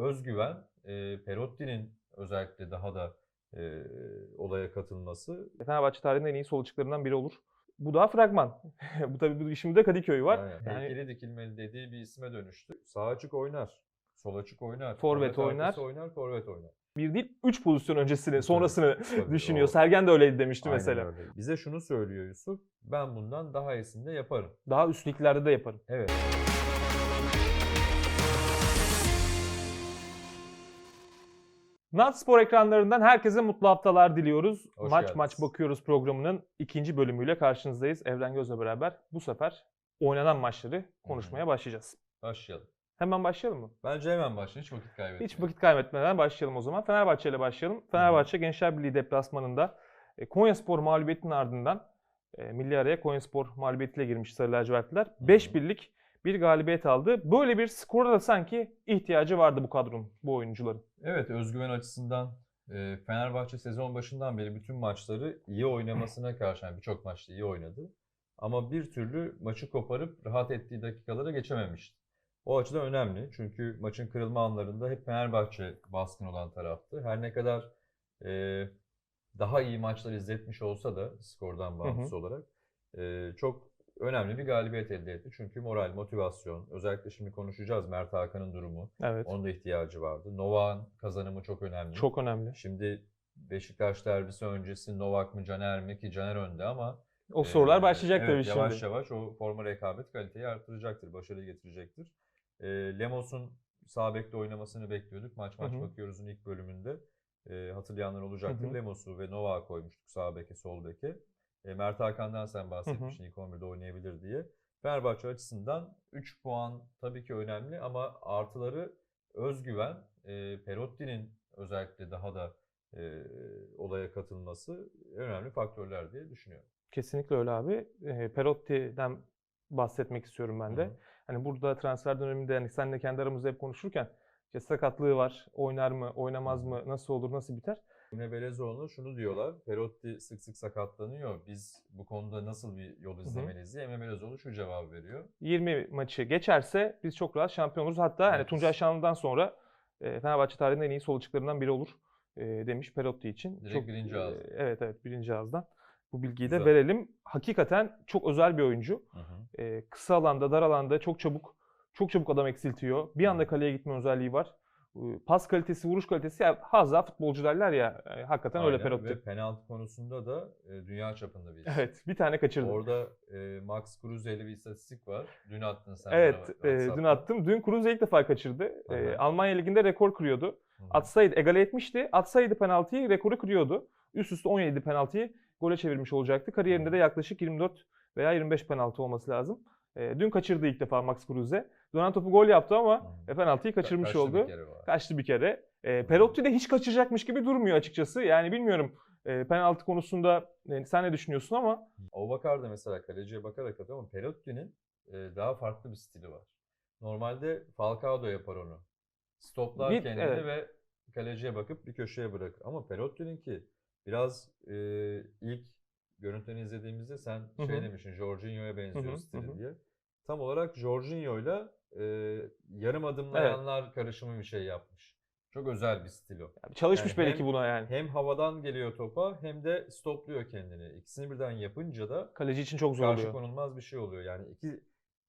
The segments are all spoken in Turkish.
özgüven, e, Perotti'nin özellikle daha da e, olaya katılması. Fenerbahçe tarihinin en iyi sol açıklarından biri olur. Bu daha fragman. bu tabii bu şimdi de Kadıköy var. Aynen. Yani- Heykeli dikilmeli dediği bir isme dönüştü. Sağ açık oynar, sol açık oynar, Forvet oynar. oynar, forvet oynar. Bir değil, üç pozisyon öncesini, sonrasını Tabii, düşünüyor. o- Sergen de öyleydi demişti Aynen mesela. öyle. Bize şunu söylüyor Yusuf, ben bundan daha iyisini de yaparım. Daha üst liglerde de yaparım. Evet. Nat Spor ekranlarından herkese mutlu haftalar diliyoruz. Hoş maç geldiniz. maç bakıyoruz programının ikinci bölümüyle karşınızdayız. Evren Göz'le beraber bu sefer oynanan maçları konuşmaya başlayacağız. Başlayalım. Hemen başlayalım mı? Bence hemen başlayın, hiç vakit kaybetmeyin. Hiç vakit kaybetmeden başlayalım o zaman. Fenerbahçe ile başlayalım. Fenerbahçe Gençler Birliği deplasmanında e, Konyaspor mağlubiyetinin ardından e, milli araya Konyaspor mağlubiyetiyle girmiş Sarı Lacivertliler. 5 birlik bir galibiyet aldı. Böyle bir skora da sanki ihtiyacı vardı bu kadronun, bu oyuncuların. Evet, özgüven açısından e, Fenerbahçe sezon başından beri bütün maçları iyi oynamasına karşın yani birçok maçta iyi oynadı. Ama bir türlü maçı koparıp rahat ettiği dakikalara geçememişti. O açıdan önemli çünkü maçın kırılma anlarında hep Fenerbahçe baskın olan taraftı. Her ne kadar e, daha iyi maçlar izletmiş olsa da skordan bağımsız olarak e, çok önemli bir galibiyet elde etti. Çünkü moral, motivasyon, özellikle şimdi konuşacağız Mert Hakan'ın durumu. Evet. Onun da ihtiyacı vardı. Novak'ın kazanımı çok önemli. Çok önemli. Şimdi Beşiktaş derbisi öncesi Novak mı Caner mi ki Caner önde ama O sorular e, başlayacak evet, tabii şimdi. yavaş yavaş o forma rekabet kaliteyi artıracaktır, başarıyı getirecektir. E, Lemos'un sağ bekte oynamasını bekliyorduk. Maç maç bakıyoruz'un ilk bölümünde. E, hatırlayanlar olacaktır. Lemos'u ve Novak'ı koymuştuk sağ beke, sol beke. E, Mert Hakan'dan sen bahsetmiştin ilk 11'de oynayabilir diye. Fenerbahçe açısından 3 puan tabii ki önemli ama artıları özgüven, e, Perotti'nin özellikle daha da e, olaya katılması önemli faktörler diye düşünüyorum. Kesinlikle öyle abi. E, Perotti'den bahsetmek istiyorum ben de. Hı hı. Hani burada transfer döneminde hani senle kendi aramızda hep konuşurken işte sakatlığı var, oynar mı, oynamaz mı, nasıl olur, nasıl biter? Emre Belezoğlu şunu diyorlar. Perotti sık sık sakatlanıyor. Biz bu konuda nasıl bir yol izlemeliyiz diye Emre Belezoğlu şu cevabı veriyor. 20 maçı geçerse biz çok rahat şampiyon oluruz. Hatta hani Evet. Tuncay Şanlı'dan sonra e, Fenerbahçe tarihinin en iyi sol açıklarından biri olur e, demiş Perotti için. Direkt birinci e, ağızdan. evet evet birinci ağızdan. Bu bilgiyi de Güzel. verelim. Hakikaten çok özel bir oyuncu. Hı hı. Kısa alanda, dar alanda çok çabuk çok çabuk adam eksiltiyor. Bir anda kaleye gitme özelliği var. E, Pas kalitesi, vuruş kalitesi ya, hazza futbolcu derler ya. e, hakikaten öyle Aynen. Perotti. Ve penaltı konusunda da e, dünya çapında bir. Evet, bir tane kaçırdı. Orada e, Max Kruse'li bir istatistik var. Dün attın sen. Evet, bana e, dün attım. Dün Kruse ilk defa kaçırdı. E. Almanya Ligi'nde rekor kırıyordu. Hı hı. Atsaydı, egale etmişti. Atsaydı penaltıyı rekoru kırıyordu. Üst üste 17 penaltıyı gole çevirmiş olacaktı. Kariyerinde de yaklaşık 24 veya 25 penaltı olması lazım. E, dün kaçırdı ilk defa Max Kruse. Dönen topu gol yaptı ama e, penaltıyı kaçırmış Kaçtı oldu. Bir kere var. Kaçtı bir kere. E, Perotti de hiç kaçıracakmış gibi durmuyor açıkçası. Yani bilmiyorum e, penaltı konusunda e, sen ne düşünüyorsun ama Abubakar da mesela kaleciye bakarak atıyor ama Perotti'nin e, daha farklı bir stili var. Normalde Falcao da yapar onu. Stoplar Bir- kendini evet. ve kaleciye bakıp bir köşeye bırakır. Ama Perotti'ninki biraz e, ilk görüntülerini izlediğimizde sen Hı şey hı. demiştin Jorginho'ya benziyor Hı hı, stili hı hı. diye. Tam olarak Jorginho'yla e, yarım adımlayanlar karışımı bir şey yapmış. Çok özel bir stil o. çalışmış Yani belki hem- buna yani. Hem havadan geliyor topa hem de stopluyor kendini. İkisini birden yapınca da Kaleci için çok zor karşı oluyor. konulmaz bir şey oluyor. Yani iki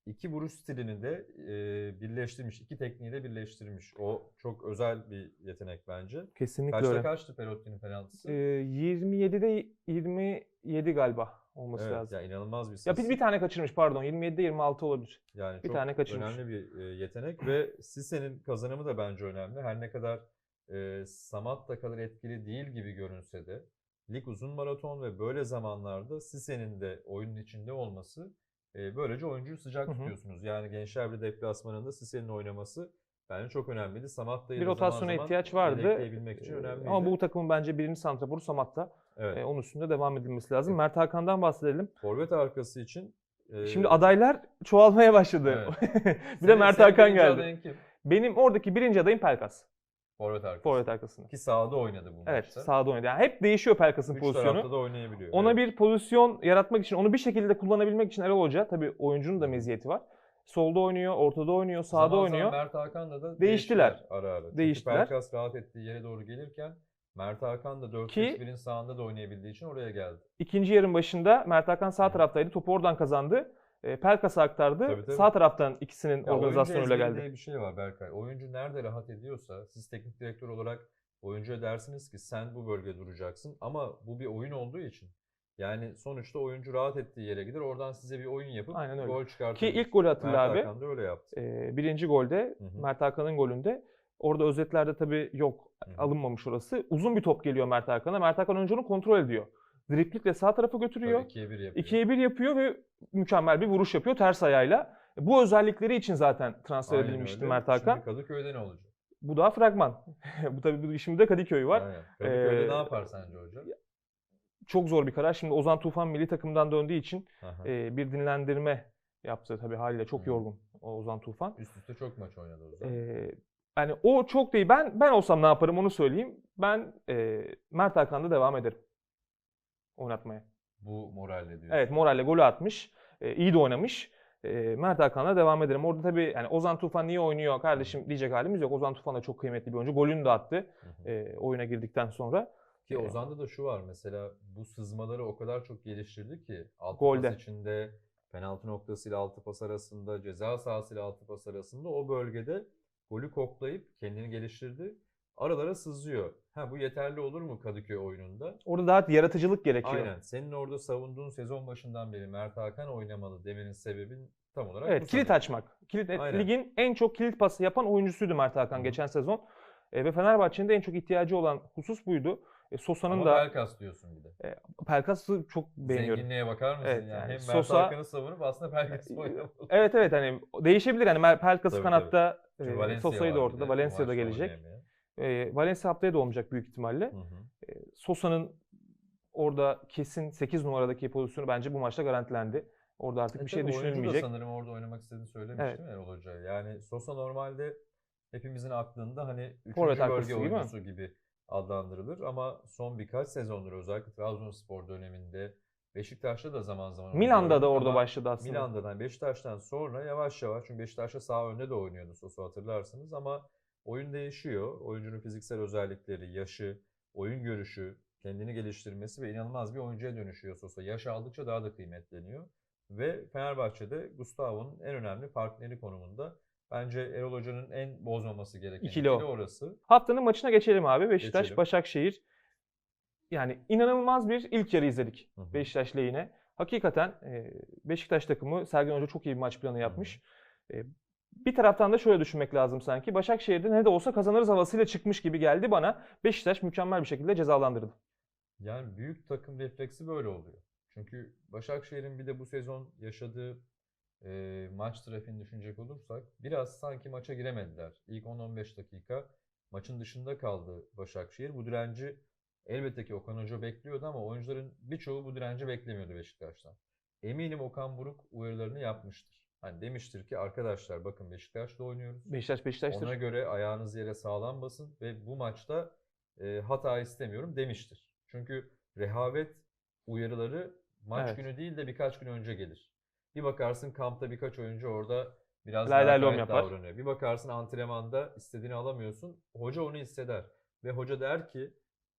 iki vuruş stilini de e, birleştirmiş, iki tekniği de birleştirmiş. O çok özel bir yetenek bence. Kesinlikle Kaçta öyle. kaçtı Perotti'nin penaltısı? Ee, 27'de 27 galiba olması evet, lazım. yani inanılmaz bir Ya bir, bir tane kaçırmış pardon. 27'de 26 olabilir. Yani bir çok tane kaçırmış. önemli bir e, yetenek ve Sise'nin kazanımı da bence önemli. Her ne kadar e, Samatta kadar etkili değil gibi görünse de lig uzun maraton ve böyle zamanlarda Sise'nin de oyunun içinde olması e, böylece oyuncuyu sıcak Hı hı. tutuyorsunuz. Yani Gençler bir deplasmanında Sise'nin oynaması bence çok önemliydi. Samatta'yı Bir rotasyona zaman ihtiyaç vardı. için Ee, önemliydi. Ama bu takımın bence birinci santraforu Samatta. Evet. Ee, onun üstünde devam edilmesi lazım. Evet. Mert Hakan'dan bahsedelim. Forvet arkası için e, Şimdi adaylar çoğalmaya başladı. bir de senin- Mert senin Hakan geldi. Benim oradaki birinci adayım Pelkas. Forvet arkası. Forvet arkasında. Ki sahada oynadı bu Evet maçta. sağda oynadı. Yani hep değişiyor Pelkas'ın Üç pozisyonu. tarafta da oynayabiliyor. Ona evet. bir pozisyon yaratmak için, onu bir şekilde kullanabilmek için Erol Hoca, tabii oyuncunun da meziyeti var. Solda oynuyor, ortada oynuyor, sağda Zaman zaman oynuyor. Mert Hakan'la da Değiştiler. ara ara. Çünkü Değiştiler. Pelkas rahat ettiği yere doğru gelirken Mert Hakan da 4-5-1'in sağında da oynayabildiği için oraya geldi. İkinci yarın başında Mert Hakan sağ Hı. taraftaydı. Topu oradan kazandı. E, Pelkas'a aktardı. Tabii, tabii. Sağ taraftan ikisinin Ya organizasyonuyla oyuncu geldi. diye bir şey var Berkay. Oyuncu nerede rahat ediyorsa siz teknik direktör olarak oyuncuya dersiniz ki sen bu bölgede duracaksın ama bu bir oyun olduğu için yani sonuçta oyuncu rahat ettiği yere gider. Oradan size bir oyun yapıp Aynen öyle. gol Ki çıkartabilir. ilk golü hatırla Mert abi. Hakan da öyle yaptı. E, birinci golde Hı hı. Mert Hakan'ın golünde. Orada özetlerde tabii yok alınmamış orası. Uzun bir top geliyor Mert Hakan'a. Mert Hakan önce onu kontrol ediyor. Driplikle sağ tarafa götürüyor. Tabii ikiye bir yapıyor. 2'ye 1 yapıyor ve mükemmel bir vuruş yapıyor ters ayağıyla. Bu özellikleri için zaten transfer Aynen edilmişti öyle. Mert Hakan. Şimdi Kadıköy'de ne olacak? Bu daha fragman. bu tabii bu şimdi de Kadıköy var. Aynen. Kadıköy'de Ee, ne yapar sence hoca? Çok zor bir karar. Şimdi Ozan Tufan milli takımdan döndüğü için Aha. e, bir dinlendirme yaptı tabii haliyle. Çok Hı. yorgun o Ozan Tufan. Üst üste çok maç oynadı o zaman. E, yani o çok değil. Ben ben olsam ne yaparım onu söyleyeyim. Ben e, Mert Hakan'da devam ederim oynatmaya. Bu moralle diyorsun. Evet moralle golü atmış. E, iyi de oynamış. E, Mert Hakan'la devam ederim. Orada tabii yani Ozan Tufan niye oynuyor kardeşim diyecek halimiz yok. Ozan Tufan da çok kıymetli bir oyuncu. Golünü de attı Hı hı. e, oyuna girdikten sonra. Ki Ee, Ozan'da da şu var mesela bu sızmaları o kadar çok geliştirdi ki altı Golde. pas içinde penaltı noktasıyla altı pas arasında ceza sahasıyla altı pas arasında o bölgede golü koklayıp kendini geliştirdi. Aralara sızıyor. Ha bu yeterli olur mu Kadıköy oyununda? Orada daha yaratıcılık gerekiyor. Aynen. Senin orada savunduğun sezon başından beri Mert Hakan oynamalı demenin sebebin tam olarak Evet bu kilit sanırım. açmak. Kilit, Aynen. ligin en çok kilit pası yapan oyuncusuydu Mert Hakan hı. geçen sezon. E, ve Fenerbahçe'nin de en çok ihtiyacı olan husus buydu. E, Sosa'nın Ama da Pelkas diyorsun bir de. Pelkas'ı çok beğeniyorum. Zenginliğe bakar mısın? Evet, yani? yani Hem Mert Sosa- Hakan'ı savunup aslında Pelkas'ı oynamalı. Evet evet hani değişebilir hani Mer- Pelkas Tabii, kanatta e, Sosa'yı da ortada. de, bu Valencia da maçta gelecek. E, Valencia haftaya da olmayacak büyük ihtimalle. Hı hı. Sosa'nın orada kesin 8 numaradaki pozisyonu bence bu maçta garantilendi. Orada artık E bir şey tabii oyuncu da düşünülmeyecek. sanırım orada oynamak istediğini söylemiştim Erol Hoca. Yani Sosa normalde hepimizin aklında hani 3. Forvet bölge arkası gibi oyuncusu gibi adlandırılır ama son birkaç sezondur özellikle Trabzonspor döneminde Beşiktaş'ta da zaman zaman Milan'da da orada başladı aslında. Milan'dan Beşiktaş'tan sonra yavaş yavaş çünkü Beşiktaş'ta sağ önde de oynuyordu Sosa hatırlarsınız ama oyun değişiyor. Oyuncunun fiziksel özellikleri, yaşı, oyun görüşü, kendini geliştirmesi ve inanılmaz bir oyuncuya dönüşüyor Sosa. Yaş aldıkça daha da kıymetleniyor. Ve Fenerbahçe'de Gustavo'nun en önemli partneri konumunda. Bence Erol Hoca'nın en bozmaması gereken İkili o. orası. Haftanın maçına geçelim abi. Beşiktaş, Geçelim. Başakşehir. Yani inanılmaz bir ilk yarı izledik Hı hı. Beşiktaş lehine. Hakikaten e, Beşiktaş takımı Sergen Hoca çok iyi bir maç planı yapmış. E, bir taraftan da şöyle düşünmek lazım sanki. Başakşehir'de ne de olsa kazanırız havasıyla çıkmış gibi geldi bana. Beşiktaş mükemmel bir şekilde cezalandırdı. Yani büyük takım refleksi böyle oluyor. Çünkü Başakşehir'in bir de bu sezon yaşadığı e, maç trafiğini düşünecek olursak biraz sanki maça giremediler. İlk 10-15 dakika maçın dışında kaldı Başakşehir. Bu direnci elbette ki Okan Hoca bekliyordu ama oyuncuların birçoğu bu direnci beklemiyordu Beşiktaş'tan. Eminim Okan Buruk uyarılarını yapmıştır. Hani demiştir ki arkadaşlar bakın Beşiktaş'ta oynuyoruz. Beşiktaş Beşiktaş'tır. Ona göre ayağınız yere sağlam basın ve bu maçta e, hata istemiyorum demiştir. Çünkü rehavet uyarıları maç Evet. günü değil de birkaç gün önce gelir. Bir bakarsın kampta birkaç oyuncu orada biraz Lay lay lom yapar. davranıyor. Bir bakarsın antrenmanda istediğini alamıyorsun. Hoca onu hisseder. Ve hoca der ki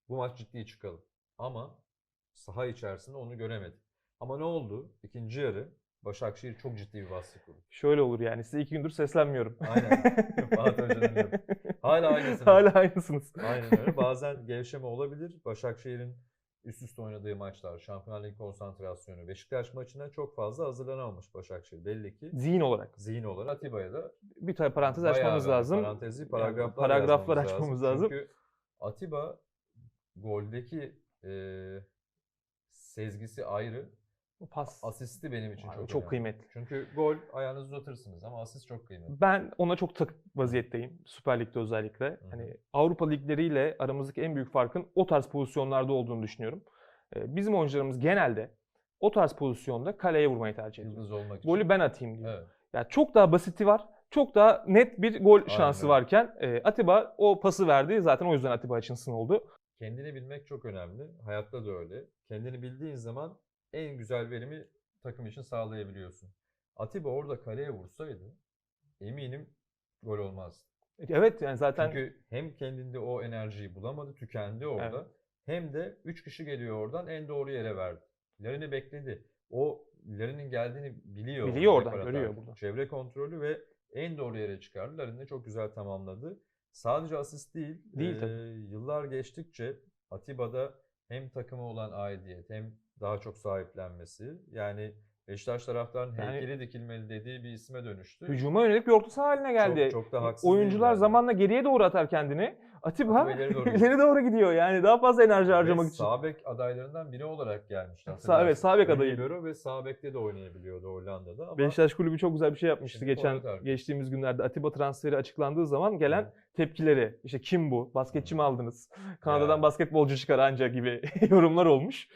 bu maç ciddi çıkalım. Ama saha içerisinde onu göremedik. Ama ne oldu? İkinci yarı Başakşehir çok ciddi bir baskı kurdu. Şöyle olur yani. Size iki gündür seslenmiyorum. Aynen. Fatih Hoca'nın yok. Hala aynısınız. Hala aynısınız. Aynen öyle. Bazen gevşeme olabilir. Başakşehir'in üst üste oynadığı maçlar, Şampiyonlar Ligi konsantrasyonu, Beşiktaş maçına çok fazla hazırlanamamış Başakşehir. Belli ki Zihin olarak. zihin olarak Atiba'ya da Bir tane parantez açmamız lazım. Parantezi Yani paragraflar, paragraflar açmamız lazım. Çünkü Atiba goldeki e, sezgisi ayrı. Pas. Asisti benim için Abi çok, çok önemli. kıymetli. Çünkü gol ayağınızı uzatırsınız ama asist çok kıymetli. Ben ona çok takık vaziyetteyim. Süper Lig'de özellikle. hı. Hani Avrupa ligleriyle aramızdaki en büyük farkın o tarz pozisyonlarda olduğunu düşünüyorum. Ee, Bizim oyuncularımız genelde o tarz pozisyonda kaleye vurmayı tercih ediyor. Yıldız olmak için. Golü ben atayım diyor. Evet. Yani çok daha basiti var. Çok daha net bir gol şansı öyle. varken e, Atiba o pası verdi. Zaten o yüzden Atiba Hutchinson oldu. Kendini bilmek çok önemli. Hayatta da öyle. Kendini bildiğin zaman en güzel verimi takım için sağlayabiliyorsun. Atiba orada kaleye vursaydı eminim gol olmazdı. Evet yani zaten Çünkü hem kendinde o enerjiyi bulamadı, tükendi orada. Evet. Hem de 3 kişi geliyor oradan en doğru yere verdi. Larin'i bekledi. O Larin'in geldiğini biliyor. Biliyor orada oradan, depar görüyor burada. Çevre kontrolü ve en doğru yere çıkardı. Larin de çok güzel tamamladı. Sadece asist değil, Değil tabii. yıllar geçtikçe Atiba'da hem takıma olan aidiyet hem daha çok sahiplenmesi. Yani Beşiktaş taraftarının Yani- heykeli dikilmeli dediği bir isme dönüştü. hücuma yönelik bir orta saha haline geldi. Çok, çok da haksız Oyuncular yani. zamanla geriye doğru atar kendini. Atiba Atiba ileri doğru ileri doğru gidiyor. Yani daha fazla enerji harcamak için. Sağ bek adaylarından biri olarak gelmişti. Hatırlarsın. evet, sağ bek Ön adayı. libero ve sağ bekte de oynayabiliyordu Hollanda'da. Ama Beşiktaş Kulübü çok güzel bir şey yapmıştı geçen geçtiğimiz günlerde Atiba transferi açıklandığı zaman gelen tepkileri. İşte kim bu? Basketçi mi aldınız? Kanada'dan Ya. basketbolcu çıkar anca gibi yorumlar olmuş.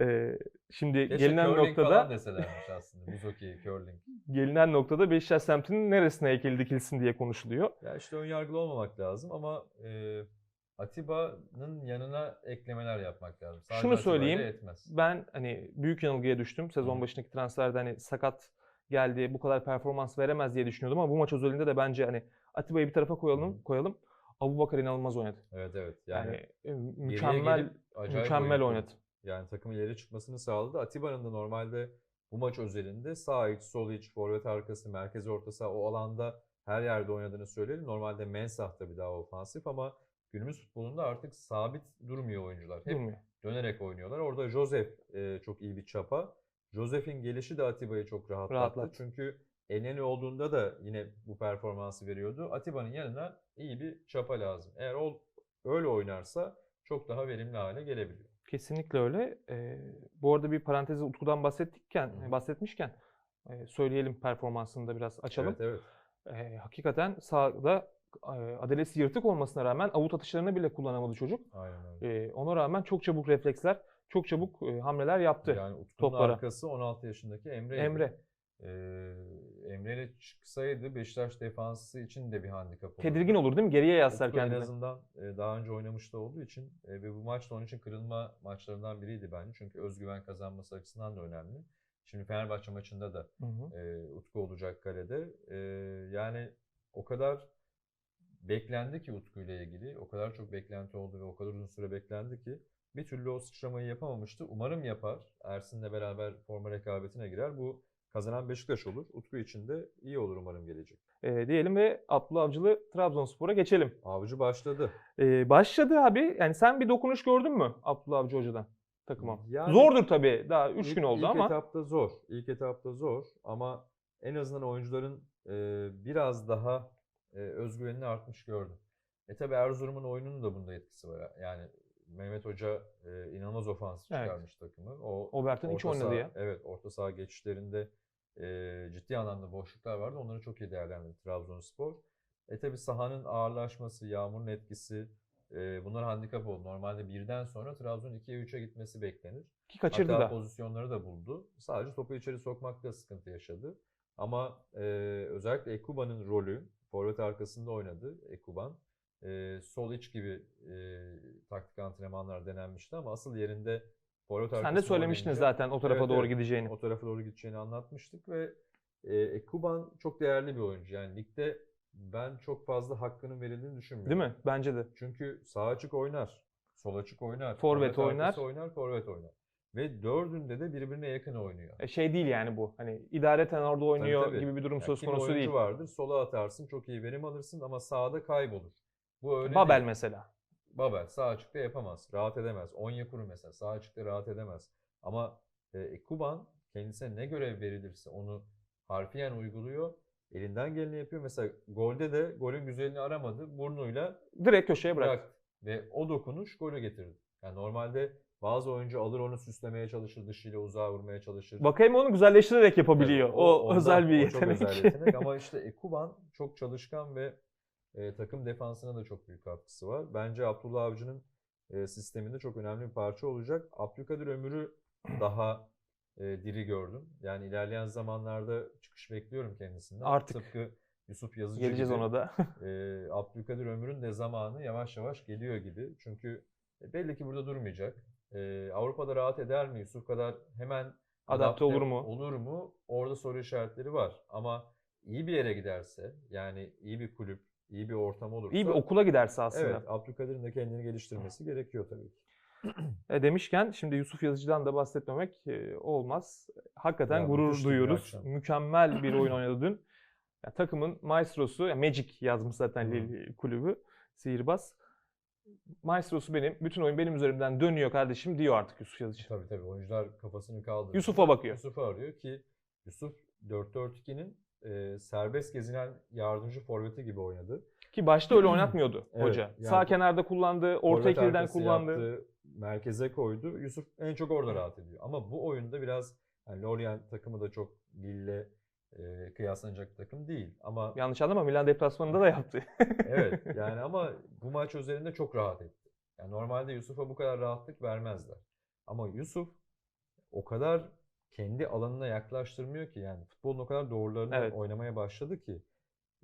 Ee, şimdi keşke gelinen noktada deselermiş aslında. Buz hokeyi, curling. gelinen noktada Beşiktaş semtinin neresine heykeli dikilsin diye konuşuluyor. Ya işte ön yargılı olmamak lazım ama e, Atiba'nın yanına eklemeler yapmak lazım. Sadece Şunu söyleyeyim. Yetmez. Ben hani büyük yanılgıya düştüm. Sezon Hı. başındaki transferde hani sakat geldi, bu kadar performans veremez diye düşünüyordum ama bu maç özelinde de bence hani Atiba'yı bir tarafa koyalım, Hı. koyalım. Abubakar inanılmaz oynadı. Evet evet. Yani, Yani, e, mükemmel gelip mükemmel oynadı. Yani takımın ileri çıkmasını sağladı. Atiba'nın da normalde bu maç özelinde sağ iç, sol iç, forvet arkası, merkez orta saha o alanda her yerde oynadığını söyleyelim. Normalde Mensah da bir daha ofansif ama günümüz futbolunda artık sabit durmuyor oyuncular. Hep Durmuyor. dönerek oynuyorlar. Orada Joseph e, çok iyi bir çapa. Joseph'in gelişi de Atiba'yı çok rahatlattı. Rahatlattı. Çünkü Eneni olduğunda da yine bu performansı veriyordu. Atiba'nın yanına iyi bir çapa lazım. Eğer o öyle oynarsa çok daha verimli hale gelebiliyor. Kesinlikle öyle. Ee, bu arada bir parantezi Utku'dan bahsettikken, Hı bahsetmişken e, söyleyelim performansını da biraz açalım. Evet evet. Ee, hakikaten sahada e, adalesi yırtık olmasına rağmen avut atışlarını bile kullanamadı çocuk. Aynen öyle. Ee, ona rağmen çok çabuk refleksler, çok çabuk e, hamleler yaptı. Yani Utku'nun toplara. arkası 16 yaşındaki Emre. Emre. Emre ile çıksaydı Beşiktaş defansı için de bir handikap olurdu. Tedirgin olur değil mi? Geriye yaslar Utku en kendini. azından e, daha önce oynamış da olduğu için e, ve bu maç da onun için kırılma maçlarından biriydi bence. Çünkü özgüven kazanması açısından da önemli. Şimdi Fenerbahçe maçında da Hı hı. e, Utku olacak kalede. E, yani o kadar beklendi ki Utku ile ilgili. O kadar çok beklenti oldu ve o kadar uzun süre beklendi ki bir türlü o sıçramayı yapamamıştı. Umarım yapar. Ersin'le beraber forma rekabetine girer. Bu kazanan Beşiktaş olur. Utku için de iyi olur umarım gelecek. Ee, diyelim ve Abdullah Avcılı Trabzonspor'a geçelim. Avcı başladı. Ee, başladı abi. Yani sen bir dokunuş gördün mü Abdullah Avcı Hoca'dan takıma? Yani- Zordur tabii. Daha 3 İlk- gün oldu ilk ama. etapta zor. İlk etapta zor ama en azından oyuncuların e, biraz daha e, özgüvenini artmış gördüm. E tabi Erzurum'un oyununun da bunda etkisi var. Yani Mehmet Hoca e, inanılmaz Evet. çıkarmış takımı. O Obert'in hiç oynadı ya. Evet, orta saha geçişlerinde e, ciddi anlamda boşluklar vardı. Onları çok iyi değerlendirdi Trabzonspor. E tabi sahanın ağırlaşması, yağmurun etkisi e, bunlar handikap oldu. Normalde birden sonra Trabzon 2'ye 3'e gitmesi beklenir. Ki kaçırdı Hatta da. pozisyonları da buldu. Sadece topu içeri sokmakta sıkıntı yaşadı. Ama e, özellikle Ekuba'nın rolü, forvet arkasında oynadı Ekuban. E, sol iç gibi e, taktik antrenmanlar denenmişti ama asıl yerinde forvet Sen de söylemiştin oynayınca- zaten o tarafa Evet, doğru gideceğini. o tarafa doğru gideceğini anlatmıştık ve e, Ekuban çok değerli bir oyuncu. Yani ligde ben çok fazla hakkının verildiğini düşünmüyorum. Değil mi? Bence de. Çünkü sağ açık oynar, sol açık oynar, Forvet oynar. oynar, forvet oynar. Ve dördünde de birbirine yakın oynuyor. E, şey değil yani bu. Hani idareten orada oynuyor tabii. gibi bir durum Yani söz konusu oyuncu değil. vardır, sola atarsın, çok iyi verim alırsın ama sağda kaybolur. Bu öyle Babel değil. mesela. Babel sağ açıkta yapamaz, rahat edemez. Onyekuru mesela sağ açıkta rahat edemez. Ama e, Ekuban kendisine ne görev verilirse onu harfiyen uyguluyor. Elinden geleni yapıyor. Mesela golde de golün güzelini aramadı. Burnuyla Direkt köşeye bırak. bıraktı. Ve o dokunuş golü getirdi. Yani normalde bazı oyuncu alır onu süslemeye çalışır, dışıyla uzağa vurmaya çalışır. Bakayım onu güzelleştirerek yapabiliyor. Tabii, o onda- özel bir o çok yetenek. özel yetenek. Ama işte Ekuban çok çalışkan ve e, takım defansına da çok büyük katkısı var. Bence Abdullah Avcı'nın e, sisteminde çok önemli bir parça olacak. Abdülkadir Ömür'ü daha e, diri gördüm. Yani ilerleyen zamanlarda çıkış bekliyorum kendisinden. Artık. Tıpkı Yusuf Yazıcı Geleceğiz gibi. ona da. e, Abdülkadir Ömür'ün de zamanı yavaş yavaş geliyor gibi. Çünkü belli ki burada durmayacak. E, Avrupa'da rahat eder mi? Yusuf kadar hemen Adapte olur mu? Olur mu? Orada soru işaretleri var. Ama iyi bir yere giderse, yani iyi bir kulüp, iyi bir ortam olursa... İyi bir okula giderse aslında. Evet, Abdülkadir'in de kendini geliştirmesi gerekiyor tabii ki. E demişken şimdi Yusuf Yazıcı'dan da bahsetmemek e, olmaz. Hakikaten Ya, gurur bir duyuyoruz. akşam. Mükemmel bir oyun oynadı dün. Ya, takımın maestrosu, ya Magic yazmış zaten Hı. Lille kulübü, sihirbaz. Maestrosu benim, bütün oyun benim üzerimden dönüyor kardeşim diyor artık Yusuf Yazıcı. Tabii tabii oyuncular kafasını kaldırıyor. Yusuf'a bakıyor. Yusuf'u arıyor ki Yusuf 4-4-2'nin e, serbest gezinen yardımcı forveti gibi oynadı. Ki başta öyle oynatmıyordu Evet, hoca. yani Sağ kenarda kullandı, orta ikiliden kullandı. yaptı, merkeze koydu. Yusuf en çok orada rahat ediyor. Ama bu oyunda biraz yani Lorient takımı da çok Lille'le e, kıyaslanacak takım değil. Ama Yanlış anlama Milan deplasmanında da yaptı. evet yani ama bu maç üzerinde çok rahat etti. Yani normalde Yusuf'a bu kadar rahatlık vermezler. Ama Yusuf o kadar kendi alanına yaklaştırmıyor ki yani futbolun o kadar doğrularını Evet. oynamaya başladı ki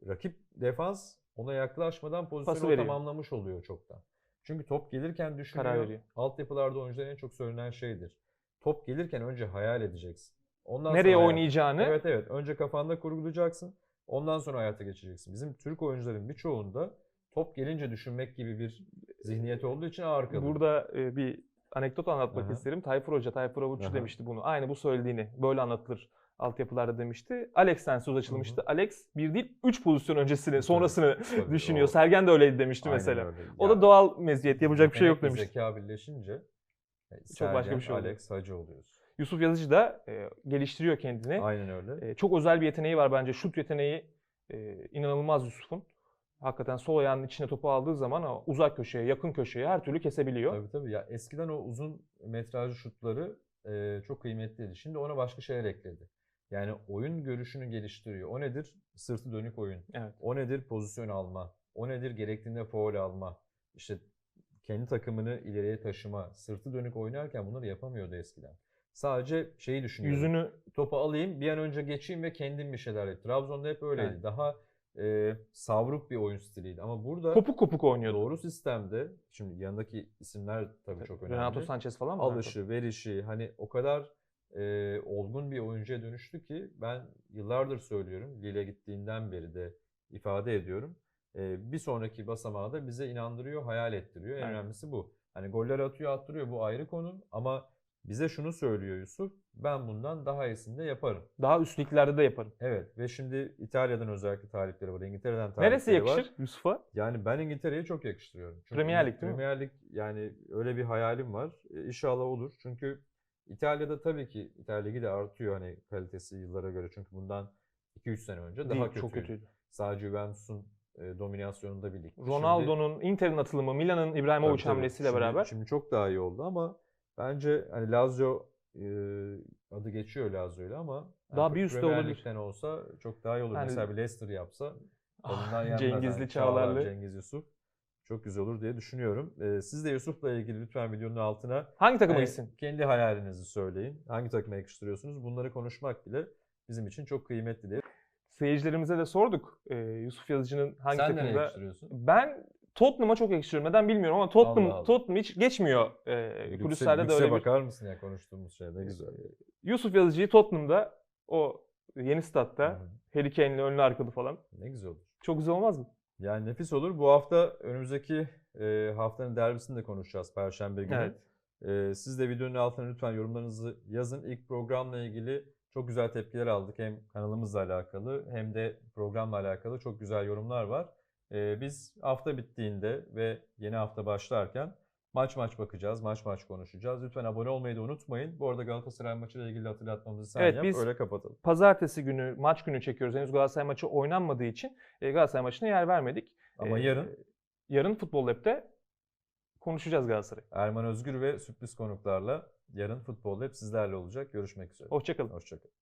rakip defans ona yaklaşmadan pozisyonu tamamlamış oluyor çoktan. Çünkü top gelirken düşünüyor. Altyapılarda oyuncuların en çok söylenen şeydir. Top gelirken önce hayal edeceksin. Ondan Nereye sonra oynayacağını Evet evet. Önce kafanda kurgulayacaksın. Ondan sonra hayata geçireceksin. Bizim Türk oyuncuların birçoğunda top gelince düşünmek gibi bir zihniyeti olduğu için ağır kalıyor. Burada e, bir anekdot anlatmak Aha. isterim. Tayfur Hoca, Tayfur Avuççu Aha. demişti bunu. Aynı bu söylediğini. Böyle anlatılır altyapılarda demişti. Alex'ten söz açılmıştı. Alex bir değil üç pozisyon öncesini, sonrasını Tabii, düşünüyor. o- Sergen de öyleydi demişti Aynen mesela. öyle. O da doğal meziyet. Yapacak bir şey yok demişti. Zeka birleşince e, Çok başka Sergen, bir şey oluyor. Alex Hacı oluyoruz. Yusuf Yazıcı da e, geliştiriyor kendini. Aynen öyle. E, çok özel bir yeteneği var bence. Şut yeteneği e, inanılmaz Yusuf'un. Hakikaten sol ayağının içine topu aldığı zaman uzak köşeye, yakın köşeye her türlü kesebiliyor. Tabii tabii. Ya eskiden o uzun metrajlı şutları e, çok kıymetliydi. Şimdi ona başka şeyler ekledi. Yani oyun görüşünü geliştiriyor. O nedir? Sırtı dönük oyun. Evet. O nedir? Pozisyon alma. O nedir? Gerektiğinde faul alma. İşte kendi takımını ileriye taşıma. Sırtı dönük oynarken bunları yapamıyordu eskiden. Sadece şeyi düşünüyordu. Yüzünü topu alayım, bir an önce geçeyim ve kendim bir şeyler yapayım. Trabzon'da hep öyleydi. Evet. Daha e, savruk bir oyun stiliydi. Ama burada kopuk kopuk oynuyordu. doğru sistemde, şimdi yanındaki isimler tabii çok önemli. Renato Sanchez falan mı? Alışı, verişi hani o kadar e, olgun bir oyuncuya dönüştü ki ben yıllardır söylüyorum. Lille gittiğinden beri de ifade ediyorum. E, bir sonraki basamağı da bize inandırıyor, hayal ettiriyor. En Evet. önemlisi bu. Hani goller atıyor, attırıyor bu ayrı konu ama bize şunu söylüyor Yusuf. Ben bundan daha iyisini de yaparım. Daha üst liglerde de yaparım. Evet ve şimdi İtalya'dan özellikle talipleri var. İngiltere'den talipleri Neresi var. yakışır Yusuf'a? Yani ben İngiltere'ye çok yakıştırıyorum. Çünkü Premier Lig değil mi? Premier Lig yani öyle bir hayalim var. E, İnşallah olur. Çünkü İtalya'da tabii ki İtalya Ligi de artıyor hani kalitesi yıllara göre. Çünkü bundan 2-3 sene önce daha Değil, kötüydü. çok kötüydü. Sadece Juventus'un e, dominasyonunda bir lig. Ronaldo'nun, Inter'in atılımı, Milan'ın İbrahimovic hamlesiyle Şimdi- beraber Şimdi çok daha iyi oldu ama bence hani Lazio e, adı geçiyor Lazio'yla ama Daha yani bir üstte olabilir. Olsa çok daha iyi olur. Yani- Mesela bir Leicester yapsa Ah, Ondan Cengizli yani. Çağlarlı. Cengiz Yusuf. Çok güzel olur diye düşünüyorum. Ee, siz de Yusuf'la ilgili lütfen videonun altına Hangi takıma hani gitsin? kendi hayalinizi söyleyin. Hangi takıma yakıştırıyorsunuz? Bunları konuşmak bile bizim için çok kıymetli diye. Seyircilerimize de sorduk. Ee, Yusuf Yazıcı'nın hangi Sen takımda? Ben Tottenham'a çok yakıştırıyorum. Neden bilmiyorum ama Tottenham, Allah Allah. Tottenham hiç geçmiyor. Lükse, kulislerde de lükse öyle bir. bakar mısın ya konuştuğumuz şey ne güzel. Yusuf Yazıcı'yı Tottenham'da o yeni statta. Harry Kane'li önlü arkalı falan. Ne güzel olur. Çok güzel olmaz mı? Yani nefis olur. Bu hafta önümüzdeki e, haftanın derbisini de konuşacağız Perşembe günü. Evet. Ee, siz de videonun altına lütfen yorumlarınızı yazın. İlk programla ilgili çok güzel tepkiler aldık. Hem kanalımızla alakalı hem de programla alakalı çok güzel yorumlar var. Ee, biz hafta bittiğinde ve yeni hafta başlarken maç maç bakacağız, maç maç konuşacağız. Lütfen abone olmayı da unutmayın. Bu arada Galatasaray maçıyla ilgili hatırlatmamızı sen Evet, yap, biz- öyle kapatalım. Pazartesi günü maç günü çekiyoruz. Henüz Galatasaray maçı oynanmadığı için e, Galatasaray maçına yer vermedik. Ama Ee, yarın yarın Futbol Lab'de konuşacağız Galatasaray. Erman Özgür ve sürpriz konuklarla yarın futbolda hep sizlerle olacak. Görüşmek üzere. Hoşçakalın. Hoşçakalın.